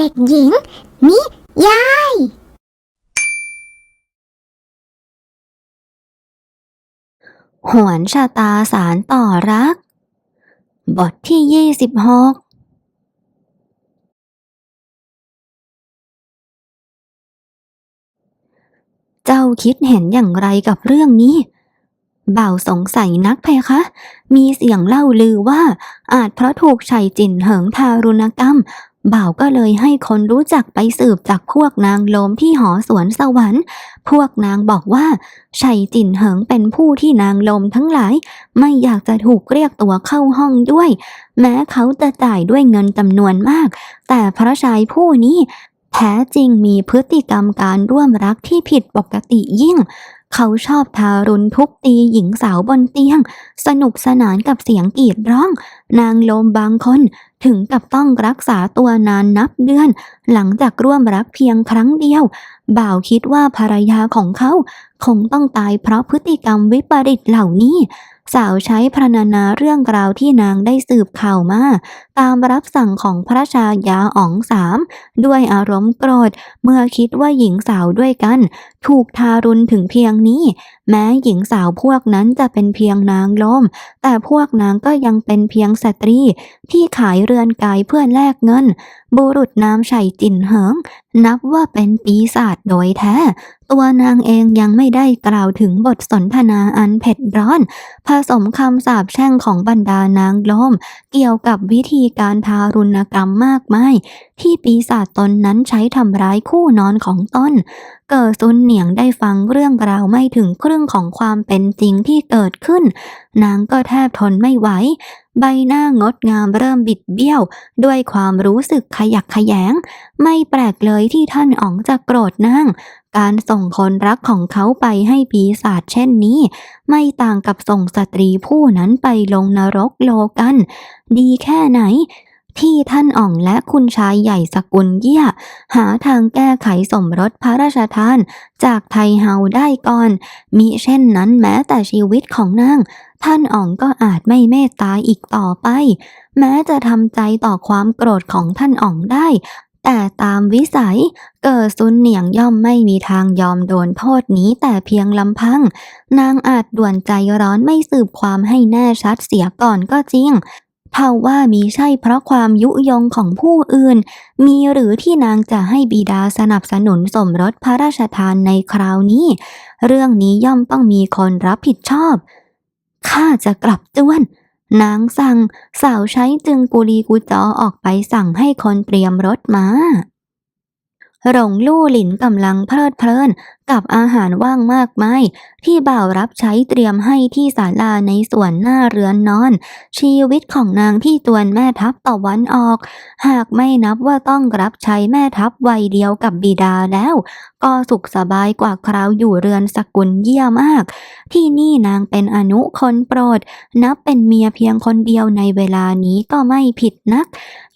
เด็กหญิง นิยาย หวนชะตาสารต่อรัก บทที่ยี่สิบหกเจ้าคิดเห็นอย่างไรกับเรื่องนี้ เบ่าสงสัยนักเพคะ มีเสียงเล่าลือว่าอาจเพราะถูกชัยจินเหิงทารุณกรรม บ่าวก็เลยให้คนรู้จักไปสืบจากพวกนางโลมที่หอสวนสวรรค์ พวกนางบอกว่าชัยจินเหิงเป็นผู้ที่นางลมทั้งหลาย ไม่อยากจะถูกเรียกตัวเข้าห้องด้วย แม้เขาจะจ่ายด้วยเงินจำนวนมาก แต่พระชายผู้นี้แท้จริงมีพฤติกรรมการร่วมรักที่ผิดปกติยิ่ง เขาชอบทารุณทุบตีหญิงสาวบนเตียง สนุกสนานกับเสียงกรีดร้อง นางโลมบางคนถึงกับต้องรักษาตัวนานนับเดือน หลังจากร่วมรักเพียงครั้งเดียว บ่าวคิดว่าภรรยาของเขาคงต้องตายเพราะพฤติกรรมวิปริตเหล่านี้ สาวใช้พรรณนาเรื่องราวที่นางได้สืบข่าวมา ตามรับสั่งของพระชายาอ๋องสามด้วยอารมณ์โกรธ เมื่อคิดว่าหญิงสาวด้วยกัน ถูกทารุณถึงเพียงนี้ แม้หญิงสาวพวกนั้นจะเป็นเพียงนางล้ม แต่พวกนางก็ยังเป็นเพียงสตรี ที่ขายเรือนกายเพื่อแลกเงิน บุรุษนามไฉจินเหิง นับว่าเป็นปีศาจโดยแท้ ตัวนางเองยังไม่ได้กล่าวถึงบทสนทนาอันเผ็ดร้อน ผสมคำสาปแช่งของบรรดานางลม เกี่ยวกับวิธีการทารุณกรรมมากมาย ที่ปีศาจตนนั้นใช้ทำร้ายคู่นอนของตนเกิดซุนเหนียงได้ฟังเรื่องราวไม่ถึงครึ่งของความเป็นจริงที่เกิดขึ้น นางก็แทบทนไม่ไหว ใบหน้างดงามเริ่มบิดเบี้ยว ด้วยความรู้สึกขยักขยง ไม่แปลกเลยที่ท่านอ๋องจะโกรธนาง การส่งคนรักของเขาไปให้ปีศาจเช่นนี้ ไม่ต่างกับส่งสตรีผู้นั้นไปลงนรกโลกัน ดีแค่ไหน ที่ท่านอ่องและคุณชายใหญ่สกุลเยี่ย หาทางแก้ไขสมรสพระราชทาน จากไทเฮาได้ก่อน มิเช่นนั้นแม้แต่ชีวิตของนางท่านอ่องก็อาจไม่เมตตาอีกต่อไป แม้จะทำใจต่อความโกรธของท่านอ่องได้ แต่ตามวิสัย เกิดซุนเหนียงย่อมไม่มีทางยอมโดนโทษนี้แต่เพียงลำพัง นางอาจด่วนใจร้อนไม่สืบความให้แน่ชัดเสียก่อนก็จริงเท่าว่ามีใช่เพราะความยุยงของผู้อื่น มีหรือที่นางจะให้บิดาสนับสนุนสมรสพระราชทานในคราวนี้ เรื่องนี้ย่อมต้องมีคนรับผิดชอบ ข้าจะกลับจวน นางสั่งสาวใช้จึงกุลีกุจอออกไปสั่งให้คนเตรียมรถมาหลงลู่หลินกำลังเพลิดเพลิน กับอาหารว่างมากมายที่บ่าวรับใช้เตรียมให้ที่ศาลาในส่วนหน้าเรือนนอน ชีวิตของนางที่ตวนแม่ทัพตะวันออก หากไม่นับว่าต้องรับใช้แม่ทัพวัยเดียวกับบิดาแล้ว ก็สุขสบายกว่าคราวอยู่เรือนสกุลเยี่ยมาก ที่นี่นางเป็นอนุคนโปรด นับเป็นเมียเพียงคนเดียวในเวลานี้ก็ไม่ผิดนัก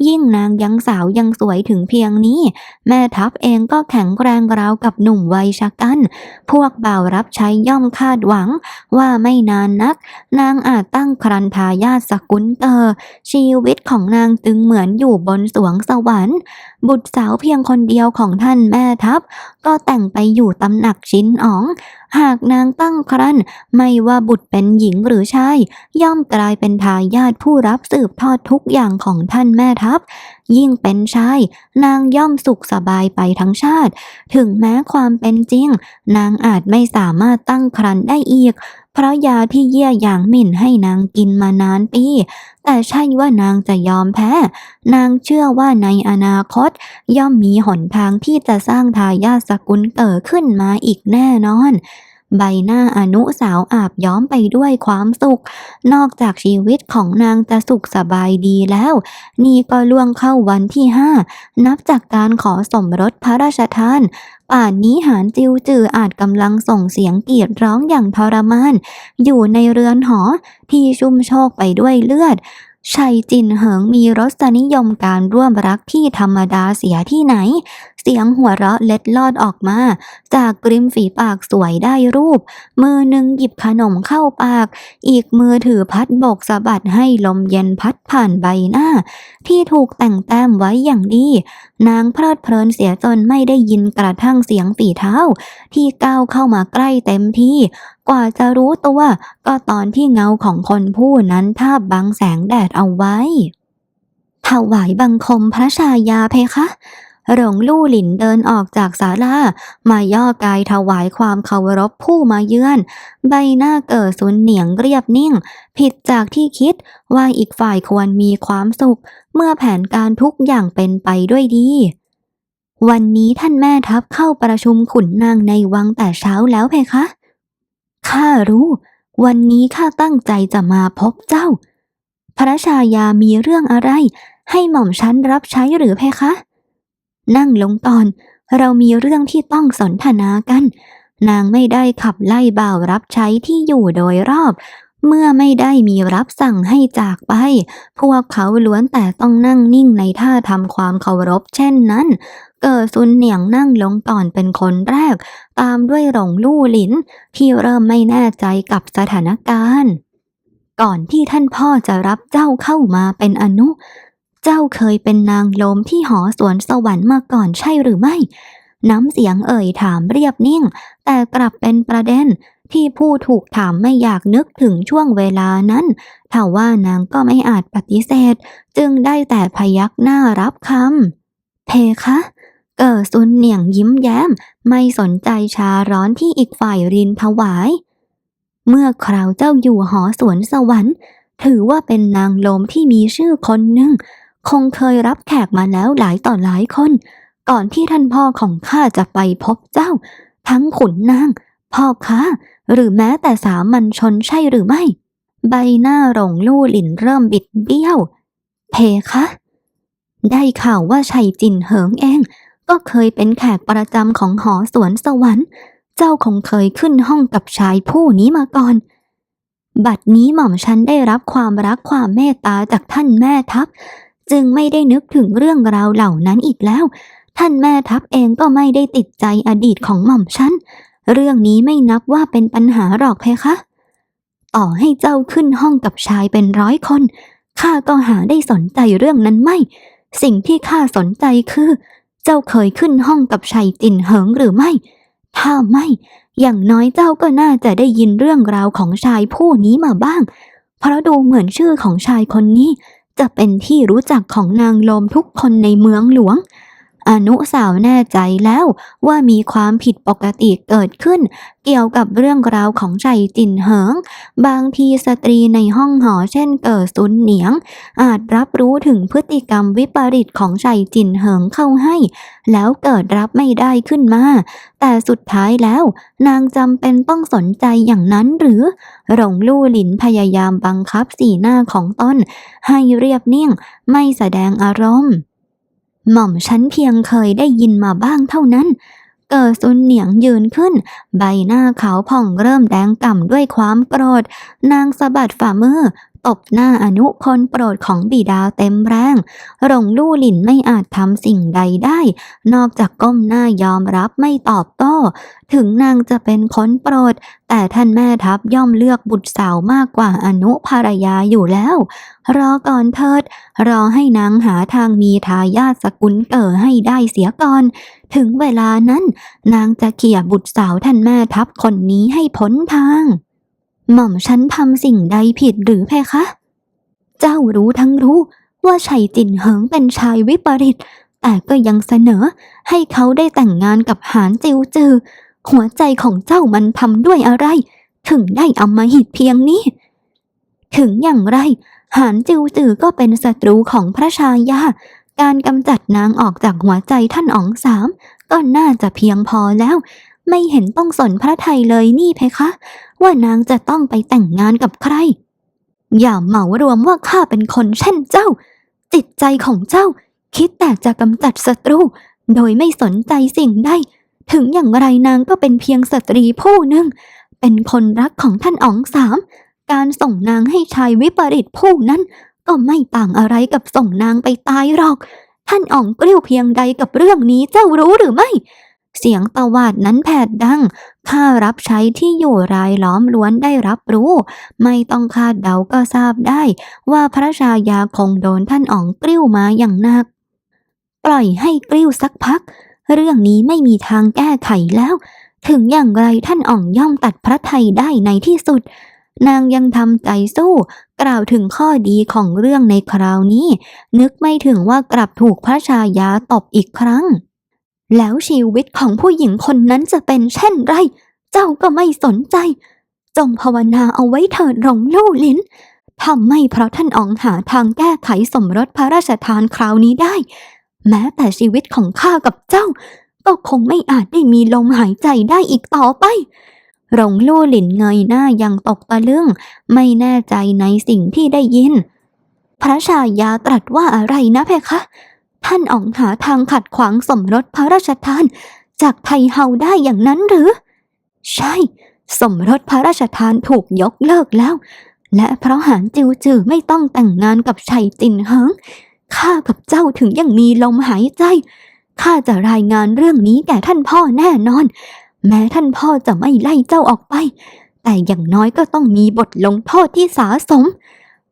ยิ่งนางยังสาวยังสวยถึงเพียงนี้ แม่ทัพเองก็แข็งแรงราวกับหนุ่มวัยชะกน พวกบ่าวรับใช้ย่อมคาดหวัง ว่าไม่นานนัก นางอาจตั้งครันทายาทสกุลเตอชีวิตของนางจึงเหมือนอยู่บนสวงสวรรค์ บุตรสาวเพียงคนเดียวของท่านแม่ทัพ ก็แต่งไปอยู่ตำหนักชิ้นอ๋อง หากนางตั้งครันไม่ว่าบุตรเป็นหญิงหรือชาย ย่อมกลายเป็นทายาทผู้รับสืบทอดทุกอย่างของท่านแม่ทัพ ยิ่งเป็นชาย นางย่อมสุขสบายไปทั้งชาติ ถึงแม้ความเป็นจริง นางอาจไม่สามารถตั้งครรภ์ได้อีก เพราะยาที่เยี่ยอย่างหมิ่นให้นางกินมานานปี แต่ใช่ว่านางจะยอมแพ้ นางเชื่อว่าในอนาคต ย่อมมีหนทางที่จะสร้างทายาทสกุลเกิดขึ้นมาอีกแน่นอน ใบหน้าอนุสาวอาบย้อมไปด้วยความสุข นอกจากชีวิตของนางจะสุขสบายดีแล้ว นี่ก็ล่วงเข้าวันที่ห้านับจากการขอสมรสพระราชทานป่านนี้หานจิวจืออาจกำลังส่งเสียงกรีดร้องอย่างทรมาน อยู่ในเรือนหอที่ชุ่มโชกไปด้วยเลือด ชัยจินเหิงมีรสนิยมการร่วมรักที่ธรรมดาเสียที่ไหน เสียงหัวเราะเล็ดลอดออกมา จากกริมฝีปากสวยได้รูป มือหนึ่งหยิบขนมเข้าปาก อีกมือถือพัดบกสะบัดให้ลมเย็นพัดผ่านใบหน้า ที่ถูกแต่งแต้มไว้อย่างดี นางเพลิดเพลินเสียจนไม่ได้ยินกระทั่งเสียงฝีเท้า ที่ก้าวเข้ามาใกล้เต็มที่กว่าจะรู้ตัว ก็ตอนที่เงาของคนผู้นั้นทาบบังแสงแดดเอาไว้ถวายบังคมพระชายาเพคะหลงลู่หลินเดินออกจากศาลามาย่อกายถวายความเคารพผู้มาเยือน ใบหน้าเกิดสุนเหนียงเรียบนิ่ง ผิดจากที่คิดว่าอีกฝ่ายควรมีความสุข เมื่อแผนการทุกอย่างเป็นไปด้วยดี วันนี้ท่านแม่ทัพเข้าประชุมขุนนางในวังแต่เช้าแล้วเพคะ ข้ารู้ วันนี้ข้าตั้งใจจะมาพบเจ้า พระชายามีเรื่องอะไร ให้หม่อมฉันรับใช้หรือเพคะ นั่งลงก่อน เรามีเรื่องที่ต้องสนทนากัน นางไม่ได้ขับไล่บ่าวรับใช้ที่อยู่โดยรอบ เมื่อไม่ได้มีรับสั่งให้จากไป พวกเขาล้วนแต่ต้องนั่งนิ่งในท่าทำความเคารพเช่นนั้น เกิดซุนเหนียงนั่งลงก่อนเป็นคนแรก ตามด้วยหลงลู่หลิน ที่เริ่มไม่แน่ใจกับสถานการณ์ ก่อนที่ท่านพ่อจะรับเจ้าเข้ามาเป็นอนุ เจ้าเคยเป็นนางโลมที่หอสวนสวรรค์มาก่อนใช่หรือไม่ น้ำเสียงเอ่ยถามเรียบนิ่ง แต่กลับเป็นประเด็นที่ผู้ถูกถามไม่อยากนึกถึงช่วงเวลานั้นถ้าว่านางก็ไม่อาจปฏิเสธ จึงได้แต่พยักหน้ารับคำเพคะ เกิดซุนเหนียงยิ้มแย้ม ไม่สนใจชาร้อนที่อีกฝ่ายรินถวาย เมื่อคราวเจ้าอยู่หอสวนสวรรค์ ถือว่าเป็นนางลมที่มีชื่อคนหนึ่ง คงเคยรับแขกมาแล้วหลายต่อหลายคน ก่อนที่ท่านพ่อของข้าจะไปพบเจ้า ทั้งขุนนาง พ่อค้า หรือแม้แต่สามัญชนใช่หรือไม่ ใบหน้าหลงลู่หลินเริ่มบิดเบี้ยว เพคะ ได้ข่าวว่าชัยจินเหิงเอง ก็เคยเป็นแขกประจำของหอสวนสวรรค์ เจ้าคงเคยขึ้นห้องกับชายผู้นี้มาก่อน บัดนี้หม่อมฉันได้รับความรักความเมตตาจากท่านแม่ทัพ จึงไม่ได้นึกถึงเรื่องราวเหล่านั้นอีกแล้ว ท่านแม่ทัพเองก็ไม่ได้ติดใจอดีตของหม่อมฉัน เรื่องนี้ไม่นับว่าเป็นปัญหาหรอกเพคะ ต่อให้เจ้าขึ้นห้องกับชายเป็นร้อยคนข้าก็หาได้สนใจเรื่องนั้นไม่ สิ่งที่ข้าสนใจคือ เจ้าเคยขึ้นห้องกับชัยจินเหิงหรือไม่ ถ้าไม่ อย่างน้อยเจ้าก็น่าจะได้ยินเรื่องราวของชายผู้นี้มาบ้าง เพราะดูเหมือนชื่อของชายคนนี้ จะเป็นที่รู้จักของนางโลมทุกคนในเมืองหลวง อนุสาวแน่ใจแล้วว่ามีความผิดปกติเกิดขึ้น เกี่ยวกับเรื่องราวของชัยจินเหิง บางทีสตรีในห้องหอเช่นเกิดซุนเหนียง อาจรับรู้ถึงพฤติกรรมวิปริตของชัยจินเหิงเข้าให้ แล้วเกิดรับไม่ได้ขึ้นมา แต่สุดท้ายแล้ว นางจำเป็นต้องสนใจอย่างนั้นหรือ หลงลู่หลินพยายามบังคับสีหน้าของตนให้เรียบเนิ่งไม่แสดงอารมณ์ หม่อมฉันเพียงเคยได้ยินมาบ้างเท่านั้น เกิดซุนเหนียงยืนขึ้น ใบหน้าขาวผ่องเริ่มแดงก่ำด้วยความโกรธ นางสะบัดฝ่ามือ ตบหน้าอนุคนโปรดของบิดาเต็มแรงหลงลู่หลินไม่อาจทำสิ่งใดได้ นอกจากก้มหน้ายอมรับไม่ตอบโต้ ถึงนางจะเป็นคนโปรด แต่ท่านแม่ทัพย่อมเลือกบุตรสาวมากกว่าอนุภรรยาอยู่แล้ว รอก่อนเถิด รอให้นางหาทางมีทายาทสกุลเก่อให้ได้เสียก่อน ถึงเวลานั้น นางจะเขี่ยบุตรสาวท่านแม่ทัพคนนี้ให้พ้นทาง หม่อมฉันทำสิ่งใดผิดหรือเพคะ เจ้ารู้ทั้งรู้ว่าชัยจินเหิงเป็นชายวิปริต แต่ก็ยังเสนอให้เขาได้แต่งงานกับหานจิวจือ หัวใจของเจ้ามันทำด้วยอะไร ถึงได้เอามาหิดเพียงนี้ ถึงอย่างไร หานจิวจือก็เป็นศัตรูของพระชายา การกำจัดนางออกจากหัวใจท่านอ๋องสาม ก็น่าจะเพียงพอแล้ว ไม่เห็นต้องสนพระไทยเลยนี่เพคะ ว่านางจะต้องไปแต่งงานกับใคร อย่าเหมารวมว่าข้าเป็นคนเช่นเจ้า จิตใจของเจ้า คิดแต่จะกำจัดศัตรู โดยไม่สนใจสิ่งใดถึงอย่างไรนางก็เป็นเพียงสตรีผู้หนึ่ง เป็นคนรักของท่านอ๋องสาม การส่งนางให้ชายวิปริตผู้นั้นก็ไม่ต่างอะไรกับส่งนางไปตายหรอก ท่านอ่องกริ้วเพียงใดกับเรื่องนี้เจ้ารู้หรือไม่ เสียงตวาดนั้นแผดดัง ข้ารับใช้ที่อยู่รายล้อมล้วนได้รับรู้ ไม่ต้องคาดเดาก็ทราบได้ ว่าพระชายาคงโดนท่านอ่องกริ้วมาอย่างหนัก ปล่อยให้กริ้วสักพัก เรื่องนี้ไม่มีทางแก้ไขแล้ว ถึงอย่างไรท่านอ่องย่อมตัดพระไทยได้ในที่สุด นางยังทำใจสู้ กล่าวถึงข้อดีของเรื่องในคราวนี้ นึกไม่ถึงว่ากลับถูกพระชายาตบอีกครั้ง แล้วชีวิตของผู้หญิงคนนั้นจะเป็นเช่นไร เจ้าก็ไม่สนใจ จงภาวนาเอาไว้เถิดหลงลู่ลิ้นทำไม่เพราะท่านอองหาทางแก้ไขสมรสพระราชทานคราวนี้ได้ แม้แต่ชีวิตของข้ากับเจ้า ก็คงไม่อาจได้มีลมหายใจได้อีกต่อไปหลงลู่หลินเงยหน้ายังตกตะลึง ไม่แน่ใจในสิ่งที่ได้ยิน พระชายาตรัสว่าอะไรนะเพคะ ท่านอ๋องหาทางขัดขวางสมรสพระราชทาน จากไทเฮาได้อย่างนั้นหรือ ใช่ สมรสพระราชทานถูกยกเลิกแล้ว และเพราะหานจิวจือไม่ต้องแต่งงานกับชัยจินเฮิงข้ากับเจ้าถึงยังมีลมหายใจข้าจะรายงานเรื่องนี้แก่ท่านพ่อแน่นอน แม้ท่านพ่อจะไม่ไล่เจ้าออกไป แต่อย่างน้อยก็ต้องมีบทลงโทษที่สาสม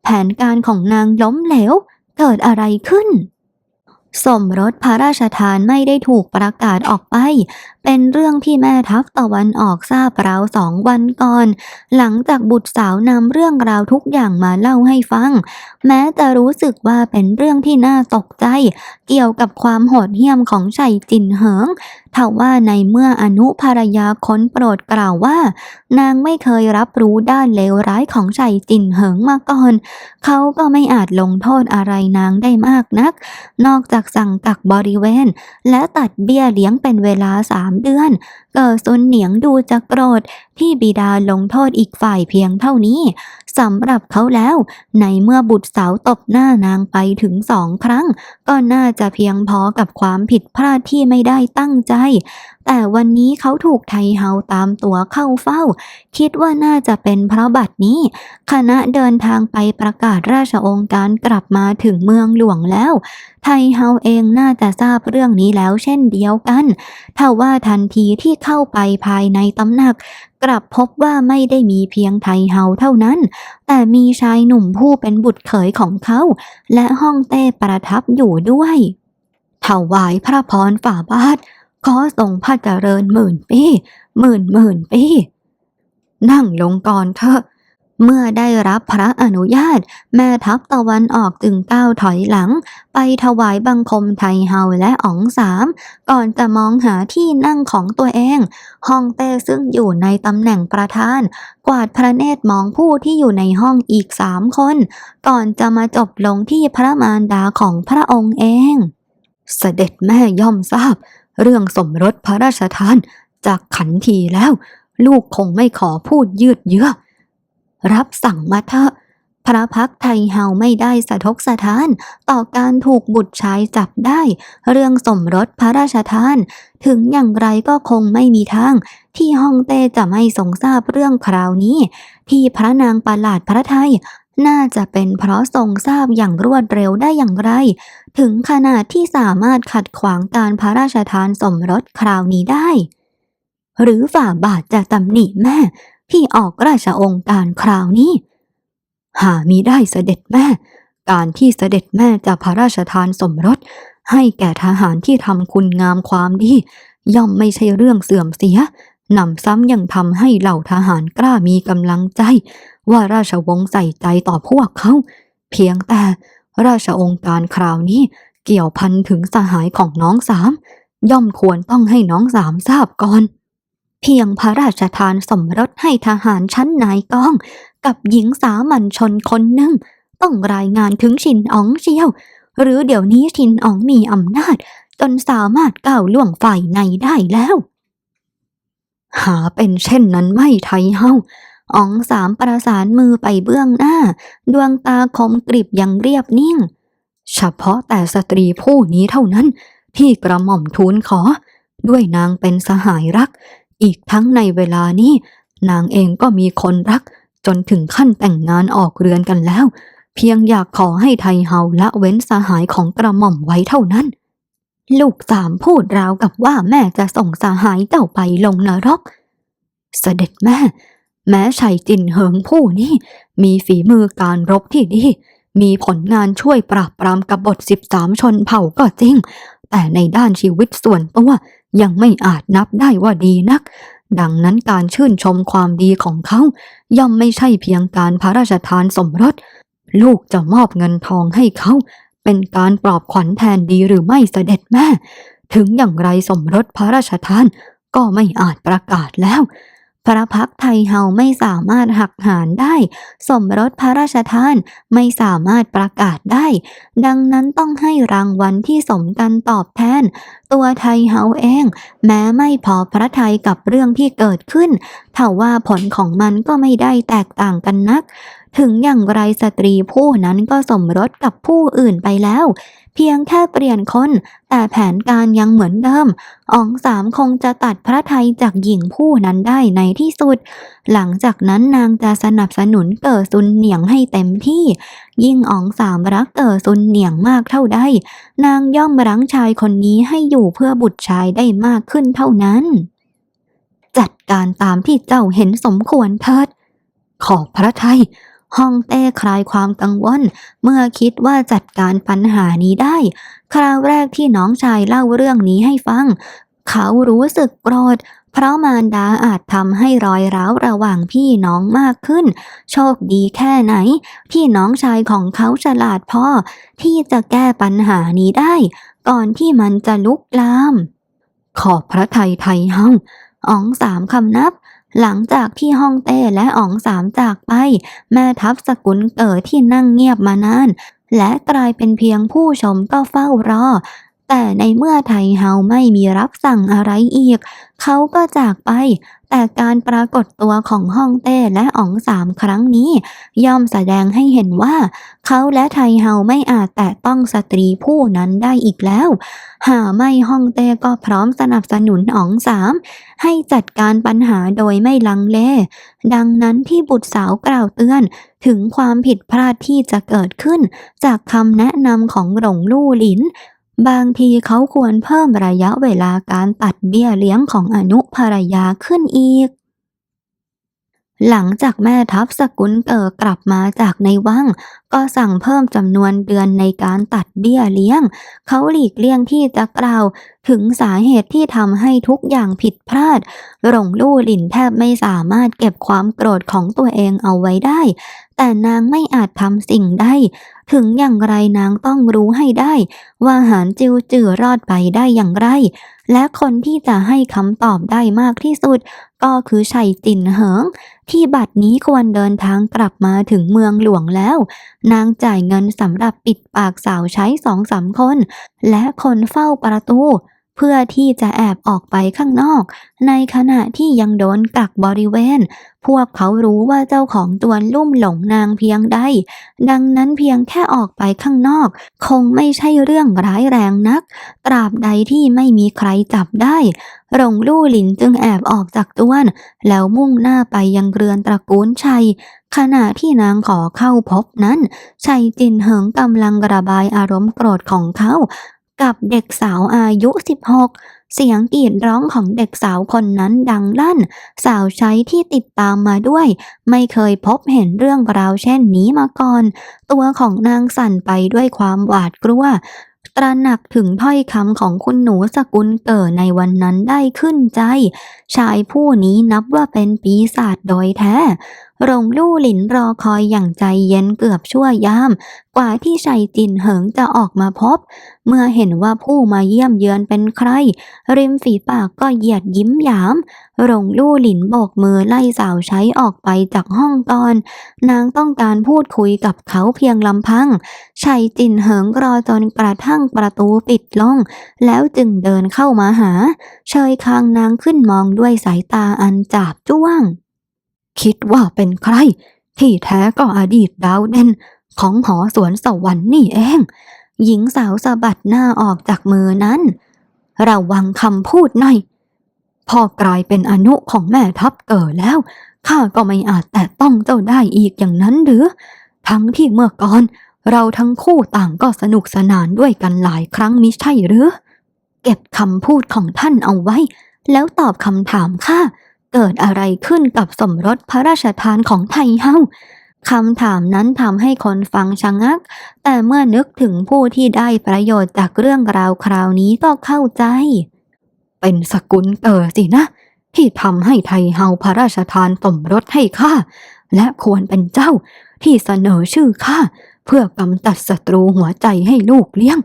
แผนการของนางล้มเหลว เกิดอะไรขึ้น สมรสพระราชทานไม่ได้ถูกประกาศออกไปเป็นเรื่องที่แม่ทัพตะวันออกทราบราวสองวันก่อน หลังจากบุตรสาวนำเรื่องราวทุกอย่างมาเล่าให้ฟัง แม้จะรู้สึกว่าเป็นเรื่องที่น่าตกใจ เกี่ยวกับความโหดเหี้ยมของชัยจินเหิงทว่าในเมื่ออนุภรยาค้นโปรดกล่าวว่า นางไม่เคยรับรู้ด้านเลวร้ายของชัยจินเหิงมาก่อน เขาก็ไม่อาจลงโทษอะไรนางได้มากนัก นอกจากสั่งกักบริเวณ และตัดเบี้ยเลี้ยงเป็นเวลาสามเดือนเกิดซุนเหนียงดูจะโกรธที่บิดาลงโทษอีกฝ่ายเพียงเท่านี้สำหรับเขาแล้ว ในเมื่อบุตรสาวตบหน้านางไปถึงสองครั้ง ก็น่าจะเพียงพอกับความผิดพลาดที่ไม่ได้ตั้งใจ แต่วันนี้เขาถูกไทเฮาตามตัวเข้าเฝ้า คิดว่าน่าจะเป็นเพราะบัดนี้ คณะเดินทางไปประกาศราชองค์การกลับมาถึงเมืองหลวงแล้ว ไทเฮาเองน่าจะทราบเรื่องนี้แล้วเช่นเดียวกันถ้าว่าทันทีที่เข้าไปภายในตำหนัก กลับพบว่าไม่ได้มีเพียงไทเฮาเท่านั้น แต่มีชายหนุ่มผู้เป็นบุตรเขยของเขา และห้องเต้ประทับอยู่ด้วยถวายพระพรฝ่าบาทขอทรงพระเจริญหมื่นปีหมื่นหมื่นปีนั่งลงก่อนเถอะ เมื่อได้รับพระอนุญาต แม่ทัพตะวันออกจึงก้าวถอยหลัง ไปถวายบังคมไทเฮาและอ๋องสามก่อนจะมองหาที่นั่งของตัวเองห้องเต้ซึ่งอยู่ในตำแหน่งประธาน กวาดพระเนตรมองผู้ที่อยู่ในห้องอีกสามคน ก่อนจะมาจบลงที่พระมารดาของพระองค์เอง เสด็จแม่ย่อมทราบ เรื่องสมรสพระราชทานจากขันทีแล้ว ลูกคงไม่ขอพูดยืดเยื้อ รับสั่งมาเถอะพระพักไทยเฮาไม่ได้สะทกสะท้าน ต่อการถูกบุตรชายจับได้ เรื่องสมรสพระราชทาน ถึงอย่างไรก็คงไม่มีทาง ที่ฮ่องเต้จะไม่ทรงทราบเรื่องคราวนี้ ที่พระนางประหลาดพระไทย น่าจะเป็นเพราะทรงทราบอย่างรวดเร็วได้อย่างไร ถึงขนาดที่สามารถขัดขวางการพระราชทานสมรสคราวนี้ได้ หรือฝ่าบาทจะตำหนิแม่ ที่ออกราชองค์การคราวนี้ หามีได้เสด็จแม่ การที่เสด็จแม่จะพระราชทานสมรส ให้แก่ทหารที่ทำคุณงามความดี ย่อมไม่ใช่เรื่องเสื่อมเสียหนำซ้ำยังทำให้เหล่าทหารกล้ามีกำลังใจ ว่าราชวงศ์ใส่ใจต่อพวกเขา เพียงแต่ราชองค์การคราวนี้เกี่ยวพันถึงสหายของน้องสาม ย่อมควรต้องให้น้องสามทราบก่อน เพียงพระราชทานสมรสให้ทหารชั้นนายกอง กับหญิงสามัญชนคนหนึ่ง ต้องรายงานถึงชินอ๋องเชียว หรือเดี๋ยวนี้ชินอ๋องมีอำนาจ จนสามารถก้าวล่วงฝ่ายในได้แล้ว หาเป็นเช่นนั้นไม่ไทยเฮาอ๋องสามประสานมือไปเบื้องหน้า ดวงตาคมกริบย่างเรียบนิ่ง เฉพาะแต่สตรีผู้นี้เท่านั้น ที่กระหม่อมทูลขอ ด้วยนางเป็นสหายรัก อีกทั้งในเวลานี้ นางเองก็มีคนรัก จนถึงขั้นแต่งงานออกเรือนกันแล้ว เพียงอยากขอให้ไทเฮาละเว้นสหายของกระหม่อมไว้เท่านั้น ลูกสามพูดราวกับว่าแม่จะส่งสหายเจ้าไปลงนรก เสด็จแม่ แม้ชัยจินเหิงผู้นี้มีฝีมือการรบที่ดีมีผลงานช่วยปราบปรามกบฏสิบสามชนเผ่าก็จริง แต่ในด้านชีวิตส่วนตัว ยังไม่อาจนับได้ว่าดีนัก ดังนั้นการชื่นชมความดีของเขา ย่อมไม่ใช่เพียงการพระราชทานสมรส ลูกจะมอบเงินทองให้เขา เป็นการปลอบขวัญแทนดีหรือไม่เสด็จแม่ ถึงอย่างไรสมรสพระราชทานก็ไม่อาจประกาศแล้ว พระพักตร์ไทยเฮาไม่สามารถหักหานได้ สมรสพระราชทานไม่สามารถประกาศได้ ดังนั้นต้องให้รางวัลที่สมกันตอบแทน ตัวไทยเฮาเอง แม้ไม่พอพระทัยกับเรื่องที่เกิดขึ้นเท่าว่าผลของมันก็ไม่ได้แตกต่างกันนัก ถึงอย่างไรสตรีผู้นั้นก็สมรสกับผู้อื่นไปแล้ว เพียงแค่เปลี่ยนคน แต่แผนการยังเหมือนเดิมอองสามคงจะตัดพระไทยจากหญิงผู้นั้นได้ในที่สุด หลังจากนั้นนางจะสนับสนุนเกิดซุนเหนียงให้เต็มที่ ยิ่งอองสามรักเกิดซุนเหนียงมากเท่าใดนางย่อมรั้งชายคนนี้ให้อยู่เพื่อบุตรชายได้มากขึ้นเท่านั้น จัดการตามที่เจ้าเห็นสมควรเถิดขอบพระไทย ฮองเต้คลายความกังวล เมื่อคิดว่าจัดการปัญหานี้ได้ คราวแรกที่น้องชายเล่าเรื่องนี้ให้ฟัง เขารู้สึกโกรธเพราะมารดาอาจทำให้รอยร้าวระหว่างพี่น้องมากขึ้น โชคดีแค่ไหนที่น้องชายของเขาฉลาดพอที่จะแก้ปัญหานี้ได้ ก่อนที่มันจะลุกลาม ขอบพระไทยไทยเฮาอ๋องสามคำนับ หลังจากที่ฮ่องเต้และอ๋องสามจากไป แม่ทัพสกุลเก๋อที่นั่งเงียบมานาน และกลายเป็นเพียงผู้ชมก็เฝ้ารอ แต่ในเมื่อไทเฮาไม่มีรับสั่งอะไรอีก เขาก็จากไป แต่การปรากฏตัวของฮ่องเต้และอ๋องสามครั้งนี้ ย่อมแสดงให้เห็นว่า เขาและไทเฮาไม่อาจแตะต้องสตรีผู้นั้นได้อีกแล้ว หาไม่ฮ่องเต้ก็พร้อมสนับสนุนอ๋องสามให้จัดการปัญหาโดยไม่ลังเล ดังนั้นที่บุตรสาวกล่าวเตือนถึงความผิดพลาดที่จะเกิดขึ้น จากคำแนะนำของหลงลู่หลิน บางทีเขาควรเพิ่มระยะเวลาการตัดเบี้ยเลี้ยงของอนุภรรยาขึ้นอีก หลังจากแม่ทัพสกุลเกิดกลับมาจากในวัง ก็สั่งเพิ่มจำนวนเดือนในการตัดเบี้ยเลี้ยง เขาหลีกเลี่ยงที่จะกล่าว ถึงสาเหตุที่ทำให้ทุกอย่างผิดพลาด หลงลู่หลินแทบไม่สามารถเก็บความโกรธของตัวเองเอาไว้ได้ แต่นางไม่อาจทำสิ่งใดถึงอย่างไรนางต้องรู้ให้ได้ ว่าหานจิวจือรอดไปได้อย่างไร และคนที่จะให้คำตอบได้มากที่สุด ก็คือชัยจินเหิง ที่บัดนี้ควรเดินทางกลับมาถึงเมืองหลวงแล้ว นางจ่ายเงินสำหรับปิดปากสาวใช้สองสามคน และคนเฝ้าประตู พื่อที่จะแอบออกไปข้างนอก ในขณะที่ยังโดนกักบริเวณ พวกเขารู้ว่าเจ้าของตัวลุ่มหลงนางเพียงใด ดังนั้นเพียงแค่ออกไปข้างนอก คงไม่ใช่เรื่องร้ายแรงนัก ตราบใดที่ไม่มีใครจับได้หลงลู่หลินจึงแอบออกจากตัวน แล้วมุ่งหน้าไปยังเรือนตระกูลชัย ขณะที่นางขอเข้าพบนั้น ชัยจินเหิงกำลังระบายอารมณ์โกรธของเขา กับเด็กสาวอายุ 16 เสียงกรีดร้องของเด็กสาวคนนั้นดังลั่น สาวใช้ที่ติดตามมาด้วย ไม่เคยพบเห็นเรื่องราวเช่นนี้มาก่อน ตัวของนางสั่นไปด้วยความหวาดกลัวตระหนักถึงถ้อยคำของคุณหนูสกุลเกิดในวันนั้นได้ขึ้นใจ ชายผู้นี้นับว่าเป็นปีศาจโดยแท้ หลงลู่หลินรอคอยอย่างใจเย็นเกือบชั่วยาม กว่าที่ชัยจินเหิงจะออกมาพบ เมื่อเห็นว่าผู้มาเยี่ยมเยือนเป็นใคร ริมฝีปากก็เหยียดยิ้มหยามหลงลู่หลินโบกมือไล่สาวใช้ออกไปจากห้องก่อน นางต้องการพูดคุยกับเขาเพียงลำพัง ชัยจินเหิงรอจนกระทั่งประตูปิดลง แล้วจึงเดินเข้ามาหา เชยคางนางขึ้นมองด้วยสายตาอันจาบจ้วง คิดว่าเป็นใคร ที่แท้ก็อดีตดาวเด่นของหอสวนสวรรค์นี่เอง หญิงสาวสะบัดหน้าออกจากมือนั้น ระวังคำพูดหน่อย พอกลายเป็นอนุของแม่ทัพเกิดแล้ว ข้าก็ไม่อาจแตะต้องเจ้าได้อีกอย่างนั้นหรือ ทั้งที่เมื่อก่อนเราทั้งคู่ต่างก็สนุกสนานด้วยกันหลายครั้งมิใช่หรือ เก็บคำพูดของท่านเอาไว้ แล้วตอบคำถามข้า เกิดอะไรขึ้นกับสมรสพระราชทานของไทเฮาคำถามนั้นทำให้คนฟังชะงัก แต่เมื่อนึกถึงผู้ที่ได้ประโยชน์จากเรื่องราวคราวนี้ก็เข้าใจ เป็นสกุลเตอสินะ ที่ทำให้ไทเฮาพระราชทานสมรสให้ข้า และควรเป็นเจ้าที่เสนอชื่อข้า เพื่อกำจัดศัตรูหัวใจให้ลูกเลี้ยง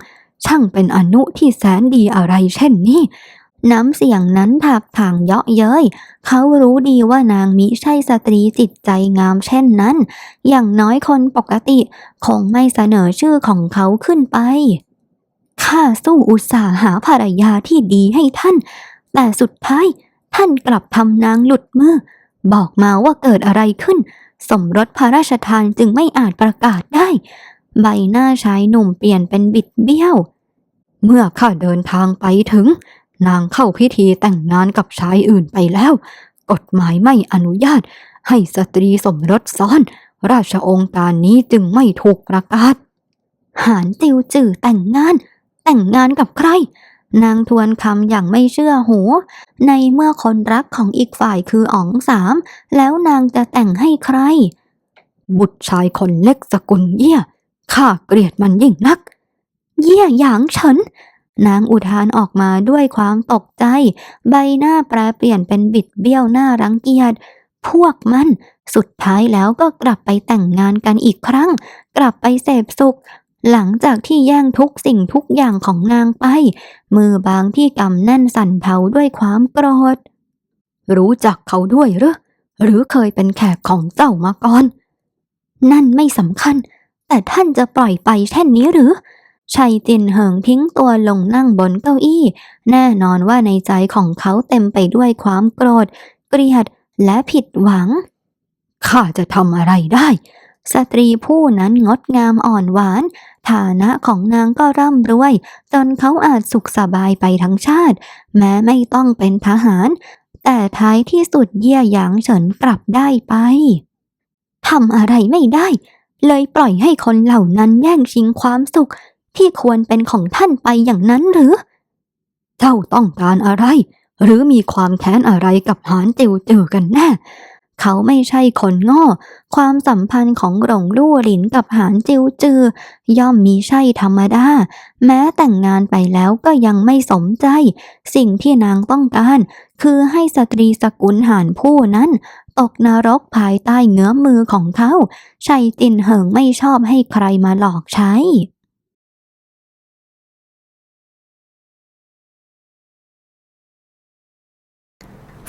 ช่างเป็นอนุที่แสนดีอะไรเช่นนี้ น้ำเสียงนั้นถักถางเยาะเย้ย เขารู้ดีว่านางมิใช่สตรีจิตใจงามเช่นนั้น อย่างน้อยคนปกติคงไม่เสนอชื่อของเขาขึ้นไป ข้าสู้อุตส่าห์หาภรรยาที่ดีให้ท่าน แต่สุดท้ายท่านกลับทำนางหลุดมือ บอกมาว่าเกิดอะไรขึ้น สมรสพระราชทานจึงไม่อาจประกาศได้ ใบหน้าชายหนุ่มเปลี่ยนเป็นบิดเบี้ยว เมื่อข้าเดินทางไปถึง นางเข้าพิธีแต่งงานกับชายอื่นไปแล้ว กฎหมายไม่อนุญาต ให้สตรีสมรสซ้อน ราชองค์การนี้จึงไม่ถูกประกาศ หานติวจื่อแต่งงาน แต่งงานกับใคร นางทวนคำอย่างไม่เชื่อหู ในเมื่อคนรักของอีกฝ่ายคืออ๋องสาม แล้วนางจะแต่งให้ใคร บุตรชายคนเล็กสกุลเยี่ยข้าเกลียดมันยิ่งนัก เยี่ยหยางเฉิน นางอุทานออกมาด้วยความตกใจ ใบหน้าแปรเปลี่ยนเป็นบิดเบี้ยวหน้ารังเกียจ พวกมัน สุดท้ายแล้วก็กลับไปแต่งงานกันอีกครั้ง กลับไปเสพสุข หลังจากที่แย่งทุกสิ่งทุกอย่างของนางไป มือบางที่กำแน่นสั่นเทาด้วยความโกรธ รู้จักเขาด้วยหรือหรือเคยเป็นแขกของเจ้ามาก่อน นั่นไม่สำคัญ แต่ท่านจะปล่อยไปเช่นนี้หรือ ชัยจินเหิงทิ้งตัวลงนั่งบนเก้าอี้ แน่นอนว่าในใจของเขาเต็มไปด้วยความโกรธ เกลียดและผิดหวัง ข้าจะทำอะไรได้ สตรีผู้นั้นงดงามอ่อนหวาน ฐานะของนางก็ร่ำรวย จนเขาอาจสุขสบายไปทั้งชาติ แม้ไม่ต้องเป็นทหาร แต่ท้ายที่สุดเยี่ยหยางเฉินกลับได้ไปทำอะไรไม่ได้ เลยปล่อยให้คนเหล่านั้นแย่งชิงความสุข ที่ควรเป็นของท่านไปอย่างนั้นหรือ เจ้าต้องการอะไร หรือมีความแค้นอะไรกับหานติวเจอกันแน่ เขาไม่ใช่คนง่ความสัมพันธ์ของหลงลู่หลินกับหานจิวจือย่อมมีใช่ธรรมดา แม้แต่งงานไปแล้วก็ยังไม่สมใจ สิ่งที่นางต้องการ คือให้สตรีสกุลหานผู้นั้นตกนรกภายใต้เงื้อมมือของเขาชัยจินเหิงไม่ชอบให้ใครมาหลอกใช้